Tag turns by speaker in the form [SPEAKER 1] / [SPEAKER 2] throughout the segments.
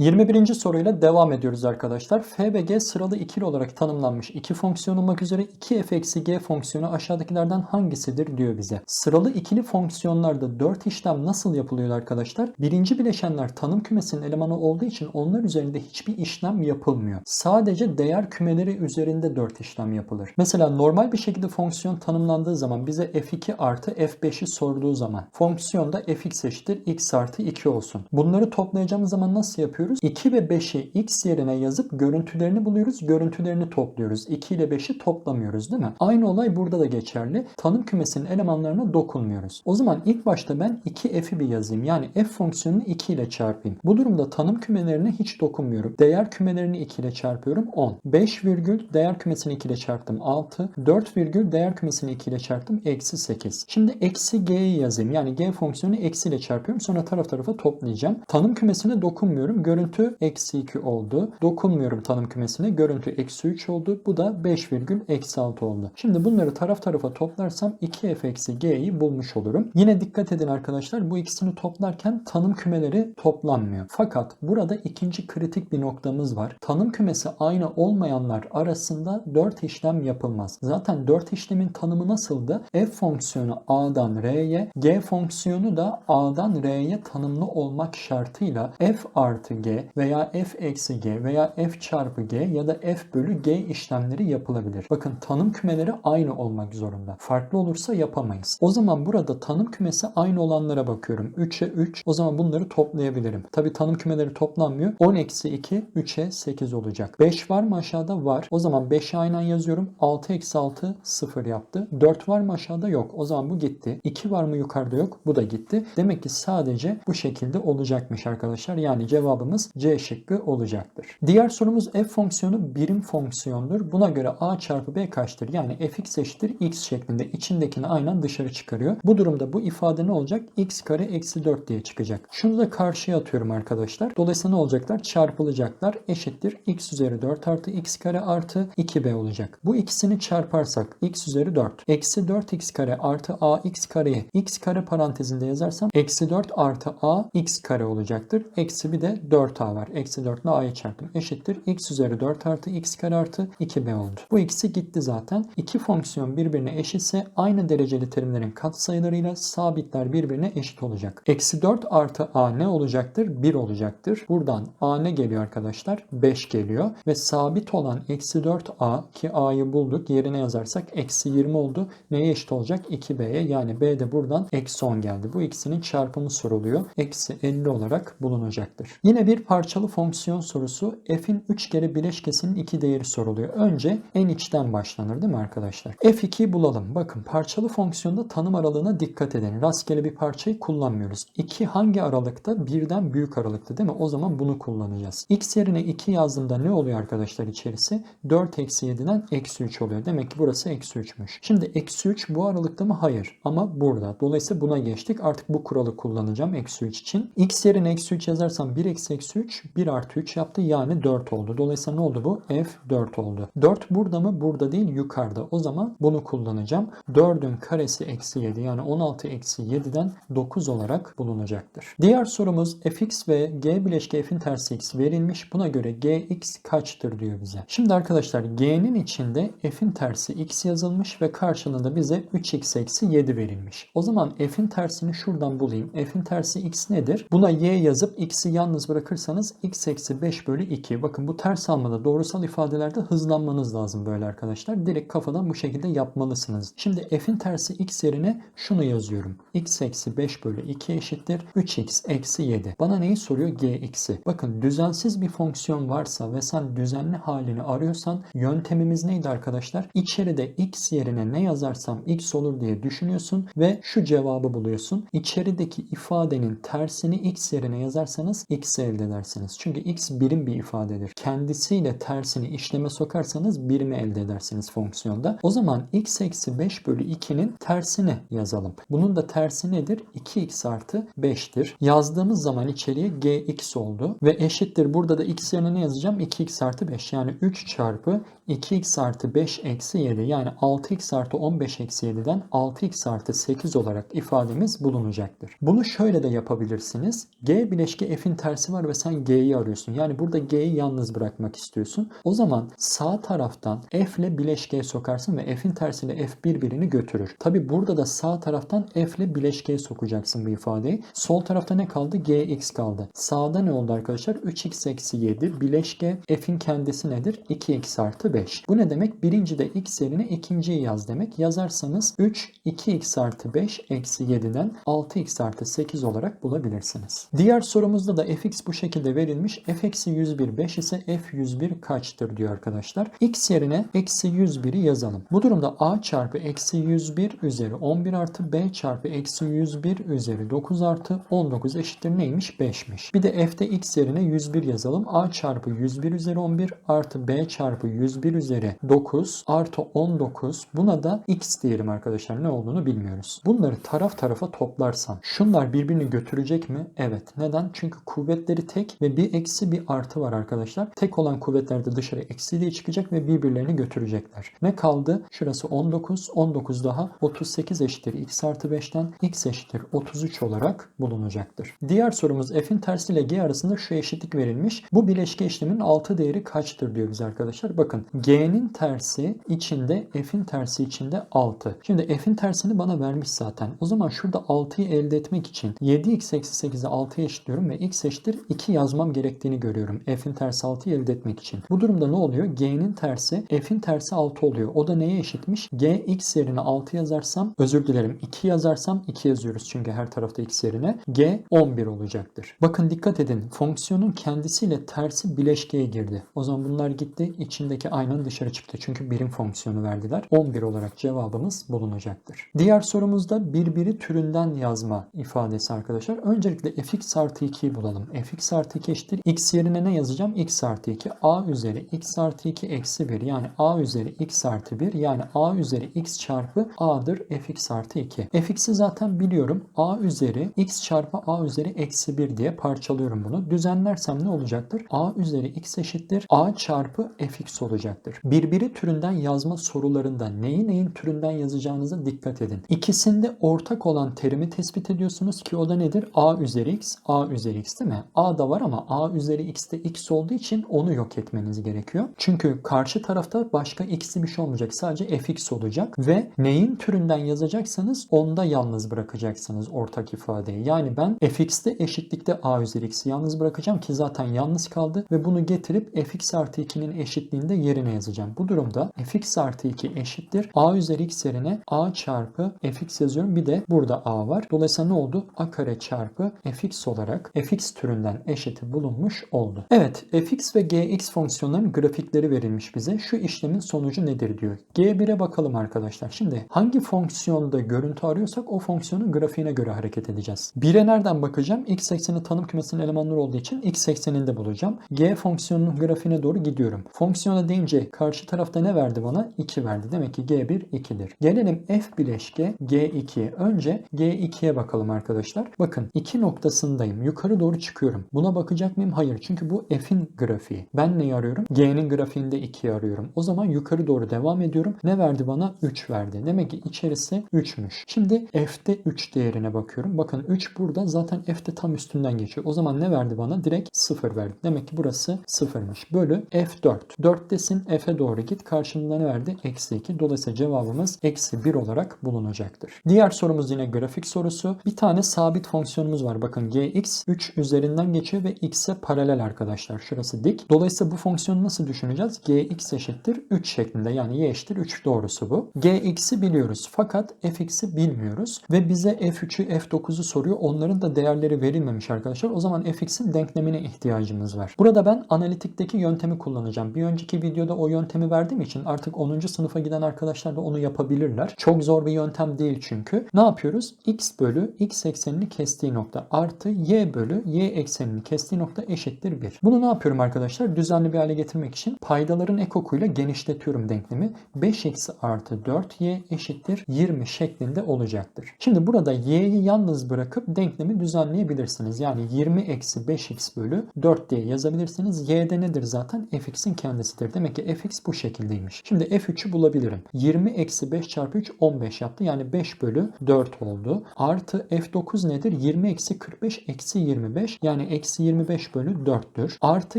[SPEAKER 1] 21. soruyla devam ediyoruz arkadaşlar. F ve G sıralı ikili olarak tanımlanmış iki fonksiyon olmak üzere 2f eksi g fonksiyonu aşağıdakilerden hangisidir diyor bize. Sıralı ikili fonksiyonlarda 4 işlem nasıl yapılıyor arkadaşlar? Birinci bileşenler tanım kümesinin elemanı olduğu için onlar üzerinde hiçbir işlem yapılmıyor. Sadece değer kümeleri üzerinde 4 işlem yapılır. Mesela normal bir şekilde fonksiyon tanımlandığı zaman bize f2 artı f5'i sorduğu zaman fonksiyonda fx eşittir x artı 2 olsun. Bunları toplayacağımız zaman nasıl yapıyoruz? 2 ve 5'i x yerine yazıp görüntülerini buluyoruz. Görüntülerini topluyoruz. 2 ile 5'i toplamıyoruz değil mi? Aynı olay burada da geçerli. Tanım kümesinin elemanlarına dokunmuyoruz. O zaman ilk başta ben 2f'i bir yazayım. Yani f fonksiyonunu 2 ile çarpayım. Bu durumda tanım kümelerine hiç dokunmuyorum. Değer kümelerini 2 ile çarpıyorum 10. 5 virgül değer kümesini 2 ile çarptım 6. 4 virgül değer kümesini 2 ile çarptım eksi 8. Şimdi eksi g'yi yazayım. Yani g fonksiyonu eksi ile çarpıyorum. Sonra taraf tarafa toplayacağım. Tanım kümesine dokunmuyorum. Görüntü eksi 2 oldu. Dokunmuyorum tanım kümesine. Görüntü eksi 3 oldu. Bu da 5 virgül eksi 6 oldu. Şimdi bunları taraf tarafa toplarsam 2f eksi g'yi bulmuş olurum. Yine dikkat edin arkadaşlar bu ikisini toplarken tanım kümeleri toplanmıyor. Fakat burada ikinci kritik bir noktamız var. Tanım kümesi aynı olmayanlar arasında 4 işlem yapılmaz. Zaten 4 işlemin tanımı nasıldı? f fonksiyonu a'dan r'ye, g fonksiyonu da a'dan r'ye tanımlı olmak şartıyla f artı g veya f eksi g veya f çarpı g ya da f bölü g işlemleri yapılabilir. Bakın tanım kümeleri aynı olmak zorunda. Farklı olursa yapamayız. O zaman burada tanım kümesi aynı olanlara bakıyorum. 3'e 3. O zaman bunları toplayabilirim. Tabi tanım kümeleri toplanmıyor. 10 eksi 2 3'e 8 olacak. 5 var mı aşağıda? Var. O zaman 5'i aynen yazıyorum. 6 eksi 6 0 yaptı. 4 var mı aşağıda? Yok. O zaman bu gitti. 2 var mı yukarıda? Yok. Bu da gitti. Demek ki sadece bu şekilde olacakmış arkadaşlar. Yani cevabımız C şıkkı olacaktır. Diğer sorumuz f fonksiyonu birim fonksiyondur. Buna göre a çarpı b kaçtır? Yani fx eşittir x şeklinde içindekini aynen dışarı çıkarıyor. Bu durumda bu ifade ne olacak? x kare eksi 4 diye çıkacak. Şunu da karşıya atıyorum arkadaşlar. Dolayısıyla ne olacaklar? Çarpılacaklar. Eşittir x üzeri 4 artı x kare artı 2b olacak. Bu ikisini çarparsak x üzeri 4 eksi 4x kare artı a x kareyi x kare parantezinde yazarsam eksi 4 artı a x kare olacaktır. Eksi bir de 4a var. Eksi 4 ile a'yı çarptım. Eşittir x üzeri 4 artı x kare artı 2b oldu. Bu ikisi gitti zaten. İki fonksiyon birbirine eşitse aynı dereceli terimlerin katsayılarıyla sabitler birbirine eşit olacak. Eksi 4 artı a ne olacaktır? 1 olacaktır. Buradan a ne geliyor arkadaşlar? 5 geliyor. Ve sabit olan eksi 4a ki a'yı bulduk. Yerine yazarsak eksi 20 oldu. Neye eşit olacak? 2b'ye. Yani b de buradan eksi 10 geldi. Bu ikisinin çarpımı soruluyor. Eksi 50 olarak bulunacaktır. Yine bir parçalı fonksiyon sorusu. f'in 3 kere bileşkesinin 2 değeri soruluyor. Önce en içten başlanır değil mi arkadaşlar? f2'yi bulalım. Bakın parçalı fonksiyonda tanım aralığına dikkat edin. Rastgele bir parçayı kullanmıyoruz. 2 hangi aralıkta? Birden büyük aralıkta değil mi? O zaman bunu kullanacağız. x yerine 2 yazdığımda ne oluyor arkadaşlar içerisi? 4 eksi 7'den eksi 3 oluyor. Demek ki burası eksi 3'müş. Şimdi eksi 3 bu aralıkta mı? Hayır. Ama burada. Dolayısıyla buna geçtik. Artık bu kuralı kullanacağım eksi 3 için. x yerine eksi 3 yazarsam 1 eksi eksi 3 1 artı 3 yaptı. Yani 4 oldu. Dolayısıyla ne oldu bu? f 4 oldu. 4 burada mı? Burada değil yukarıda. O zaman bunu kullanacağım. 4'ün karesi eksi 7 yani 16 eksi 7'den 9 olarak bulunacaktır. Diğer sorumuz fx ve g bileşke f'in tersi x verilmiş. Buna göre gx kaçtır diyor bize. Şimdi arkadaşlar g'nin içinde f'in tersi x yazılmış ve karşılığında bize 3x eksi 7 verilmiş. O zaman f'in tersini şuradan bulayım. f'in tersi x nedir? Buna y yazıp x'i yalnız bırakırsanız x eksi 5 bölü 2. Bakın bu ters almada doğrusal ifadelerde hızlanmanız lazım böyle arkadaşlar. Direkt kafadan bu şekilde yapmalısınız. Şimdi f'in tersi x yerine şunu yazıyorum. x eksi 5 bölü 2 eşittir 3x eksi 7. Bana neyi soruyor? gx'i. Bakın düzensiz bir fonksiyon varsa ve sen düzenli halini arıyorsan yöntemimiz neydi arkadaşlar? İçeride x yerine ne yazarsam x olur diye düşünüyorsun ve şu cevabı buluyorsun. İçerideki ifadenin tersini x yerine yazarsanız x elde edersiniz. Çünkü x birim bir ifadedir. Kendisiyle tersini işleme sokarsanız birimi elde edersiniz fonksiyonda. O zaman x eksi 5 bölü 2'nin tersini yazalım. Bunun da tersi nedir? 2x artı 5'tir. Yazdığımız zaman içeriye gx oldu. Ve eşittir. Burada da x yerine ne yazacağım? 2x artı 5. Yani 3 çarpı 2x artı 5 eksi 7 yani 6x artı 15 eksi 7'den 6x artı 8 olarak ifademiz bulunacaktır. Bunu şöyle de yapabilirsiniz. G bileşke f'in tersi var ve ve sen G'yi arıyorsun. Yani burada G'yi yalnız bırakmak istiyorsun. O zaman sağ taraftan F ile bileşkeye sokarsın ve F'in tersiyle F birbirini götürür. Tabi burada da sağ taraftan F ile bileşkeye sokacaksın bu ifadeyi. Sol tarafta ne kaldı? Gx kaldı. Sağda ne oldu arkadaşlar? 3x eksi 7 bileşke F'in kendisi nedir? 2x artı 5. Bu ne demek? Birinci de x yerine ikinciyi yaz demek. Yazarsanız 3 2x artı 5 eksi 7'den 6x artı 8 olarak bulabilirsiniz. Diğer sorumuzda da fx bu şekilde verilmiş. f eksi 101 5 ise f 101 kaçtır diyor arkadaşlar. x yerine eksi 101'i yazalım. Bu durumda a çarpı eksi 101 üzeri 11 artı b çarpı eksi 101 üzeri 9 artı 19 eşittir neymiş? 5'miş. Bir de f'de x yerine 101 yazalım. a çarpı 101 üzeri 11 artı b çarpı 101 üzeri 9 artı 19 buna da x diyelim arkadaşlar. Ne olduğunu bilmiyoruz. Bunları taraf tarafa toplarsam şunlar birbirini götürecek mi? Evet. Neden? Çünkü kuvvetleri tek ve bir eksi bir artı var arkadaşlar. Tek olan kuvvetler de dışarı eksi diye çıkacak ve birbirlerini götürecekler. Ne kaldı? Şurası 19. 19 daha 38 eşittir x artı 5'ten x eşittir 33 olarak bulunacaktır. Diğer sorumuz f'in tersi ile g arasında şu eşitlik verilmiş. Bu bileşke işleminin 6 değeri kaçtır diyor bize arkadaşlar. Bakın g'nin tersi içinde f'in tersi içinde 6. Şimdi f'in tersini bana vermiş zaten. O zaman şurada 6'yı elde etmek için 7x eksi 8'i 6'ya eşitliyorum ve x eşittir 2 yazmam gerektiğini görüyorum. f'in tersi 6'yı elde etmek için. Bu durumda ne oluyor? g'nin tersi f'in tersi 6 oluyor. O da neye eşitmiş? g x yerine 6 yazarsam özür dilerim 2 yazarsam 2 yazıyoruz çünkü her tarafta x yerine g 11 olacaktır. Bakın dikkat edin fonksiyonun kendisiyle tersi bileşkeye girdi. O zaman bunlar gitti içindeki aynen dışarı çıktı. Çünkü birim fonksiyonu verdiler. 11 olarak cevabımız bulunacaktır. Diğer sorumuzda birbiri türünden yazma ifadesi arkadaşlar. Öncelikle fx artı 2'yi bulalım. fx artı 2 eşittir. x yerine ne yazacağım? x artı 2 a üzeri x artı 2 eksi 1 yani a üzeri x artı 1 yani a üzeri x çarpı a'dır fx artı 2. fx'i zaten biliyorum. a üzeri x çarpı a üzeri eksi 1 diye parçalıyorum bunu. Düzenlersem ne olacaktır? a üzeri x eşittir. a çarpı fx olacaktır. Birbiri türünden yazma sorularında neyi neyin türünden yazacağınıza dikkat edin. İkisinde ortak olan terimi tespit ediyorsunuz ki o da nedir? a üzeri x, a üzeri x değil mi? a da var ama a üzeri x de x olduğu için onu yok etmeniz gerekiyor. Çünkü karşı tarafta başka x'li bir şey olmayacak. Sadece fx olacak ve neyin türünden yazacaksanız onda yalnız bırakacaksınız ortak ifadeyi. Yani ben fx'te eşitlikte a üzeri x'i yalnız bırakacağım ki zaten yalnız kaldı ve bunu getirip fx artı 2'nin eşitliğinde yerine yazacağım. Bu durumda fx artı 2 eşittir. a üzeri x yerine a çarpı fx yazıyorum. Bir de burada a var. Dolayısıyla ne oldu? a kare çarpı fx olarak fx türünden eşiti bulunmuş oldu. Evet fx ve gx fonksiyonların grafikleri verilmiş bize. Şu işlemin sonucu nedir diyor. G1'e bakalım arkadaşlar. Şimdi hangi fonksiyonda görüntü arıyorsak o fonksiyonun grafiğine göre hareket edeceğiz. 1'e nereden bakacağım? X ekseni tanım kümesinin elemanları olduğu için X ekseninde bulacağım. G fonksiyonunun grafiğine doğru gidiyorum. Fonksiyona deyince karşı tarafta ne verdi bana? 2 verdi. Demek ki G1 2'dir. Gelelim F bileşke G2'ye. Önce G2'ye bakalım arkadaşlar. Bakın 2 noktasındayım. Yukarı doğru çıkıyorum. Buna bakacak mıyım? Hayır. Çünkü bu F'in grafiği. Ben neyi arıyorum? G'nin grafiğinde 2'yi arıyorum. O zaman yukarı doğru devam ediyorum. Ne verdi bana? 3 verdi. Demek ki içerisi 3'müş. Şimdi F'de 3 değerine bakıyorum. Bakın 3 burada zaten F'de tam üstünden geçiyor. O zaman ne verdi bana? Direkt 0 verdi. Demek ki burası 0'mış. Bölü F4. 4'tesin F'e doğru git. Karşımda ne verdi? Eksi 2. Dolayısıyla cevabımız eksi 1 olarak bulunacaktır. Diğer sorumuz yine grafik sorusu. Bir tane sabit fonksiyonumuz var. Bakın gx 3 üzerinden geçiyor ve x'e paralel arkadaşlar. Şurası dik. Dolayısıyla bu fonksiyonu nasıl düşüneceğiz? gx eşittir 3 şeklinde. Yani y eşittir 3 doğrusu bu. gx'i biliyoruz fakat fx'i bilmiyoruz. Ve bize f3'ü f9'u soruyor. Onların da değerleri verilmemiş arkadaşlar. O zaman fx'in denklemine ihtiyacımız var. Burada ben analitikteki yöntemi kullanacağım. Bir önceki videoda o yöntemi verdiğim için artık 10. sınıfa giden arkadaşlar da onu yapabilirler. Çok zor bir yöntem değil çünkü. Ne yapıyoruz? x bölü x eksenini kestiği nokta artı y bölü y eksenini kestiği nokta eşittir 1. Bunu ne yapıyorum arkadaşlar? Düzenli bir hale getirmek için paydaların ekokuyla genişletiyorum denklemi. 5x artı 4y eşittir 20 şeklinde olacaktır. Şimdi burada y'yi yalnız bırakıp denklemi düzenleyebilirsiniz. Yani 20 eksi 5x bölü 4 diye yazabilirsiniz. y'de nedir zaten? fx'in kendisidir. Demek ki fx bu şekildeymiş. Şimdi f3'ü bulabilirim. 20 eksi 5 çarpı 3 15 yaptı. Yani 5 bölü 4 oldu. Artı f9 nedir? 20 eksi 45 eksi 25. Yani eksi 25 bölü 4'tür. Artı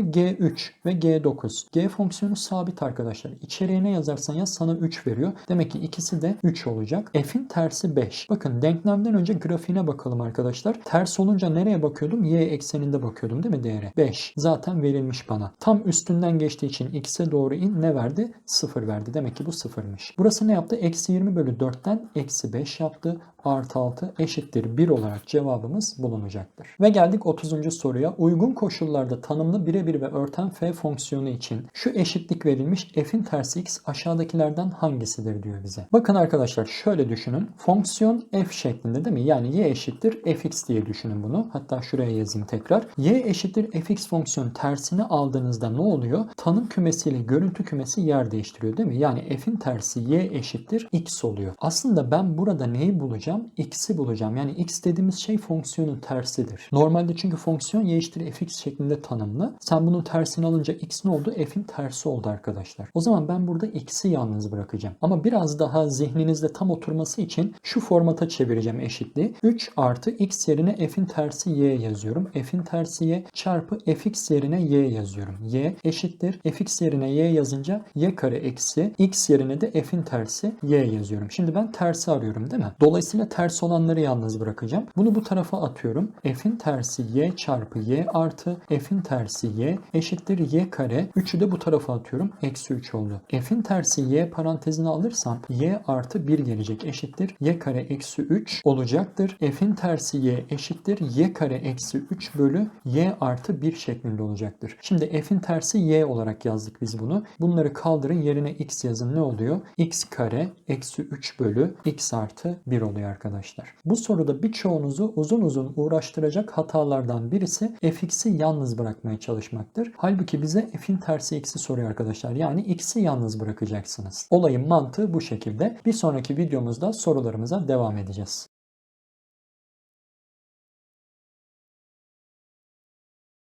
[SPEAKER 1] G3 ve G9. G fonksiyonu sabit arkadaşlar. İçeriye ne yazarsan yaz sana 3 veriyor. Demek ki ikisi de 3 olacak. F'in tersi 5. Bakın denklemden önce grafiğine bakalım arkadaşlar. Ters olunca nereye bakıyordum? Y ekseninde bakıyordum değil mi değere? 5. Zaten verilmiş bana. Tam üstünden geçtiği için x'e doğru in ne verdi? 0 verdi. Demek ki bu 0'mış. Burası ne yaptı? Eksi 20 bölü 4'ten eksi 5 yaptı. Artı 6 eşittir 1 olarak cevabımız bulunacaktır. Ve geldik 30. soruya. Uygun koşullarda tanımlı birebir ve örten f fonksiyonu için şu eşitlik verilmiş f'in tersi x aşağıdakilerden hangisidir diyor bize. Bakın arkadaşlar şöyle düşünün. Fonksiyon f şeklinde değil mi? Yani y eşittir fx diye düşünün bunu. Hatta şuraya yazayım tekrar. y eşittir fx fonksiyon tersini aldığınızda ne oluyor? Tanım kümesiyle görüntü kümesi yer değiştiriyor değil mi? Yani f'in tersi y eşittir x oluyor. Aslında ben burada neyi bulacağım? x'i bulacağım. Yani x dediğimiz şey fonksiyonun tersidir. Normalde çünkü fonksiyon y eşittir fx şeklinde tanımlı. Sen bunun tersini alınca x ne oldu? f'in tersi oldu arkadaşlar. O zaman ben burada x'i yalnız bırakacağım. Ama biraz daha zihninizde tam oturması için şu formata çevireceğim eşitliği. 3 artı x yerine f'in tersi y yazıyorum. f'in tersi y çarpı fx yerine y yazıyorum. y eşittir. fx yerine y yazınca y kare eksi x yerine de f'in tersi y yazıyorum. Şimdi ben tersi arıyorum değil mi? Dolayısıyla ters olanları yalnız bırakacağım. Bunu bu tarafa atıyorum. f'in tersi y çarpı y artı f'in tersi y eşittir y kare. 3'ü de bu tarafa atıyorum. Eksi 3 oldu. f'in tersi y parantezine alırsam y artı 1 gelecek eşittir. y kare eksi 3 olacaktır. f'in tersi y eşittir. y kare eksi 3 bölü y artı 1 şeklinde olacaktır. Şimdi f'in tersi y olarak yazdık biz bunu. Bunları kaldırın yerine x yazın ne oluyor? x kare eksi 3 bölü x artı 1 oluyor arkadaşlar. Bu soruda birçoğunuzu uzun uzun uğraştıracak hatalardan birisi fx'i yalnız bırakmaya çalışmaktır. Halbuki bize f'in tersi x'i soruyor arkadaşlar. Yani x'i yalnız bırakacaksınız. Olayın mantığı bu şekilde. Bir sonraki videomuzda sorularımıza devam edeceğiz.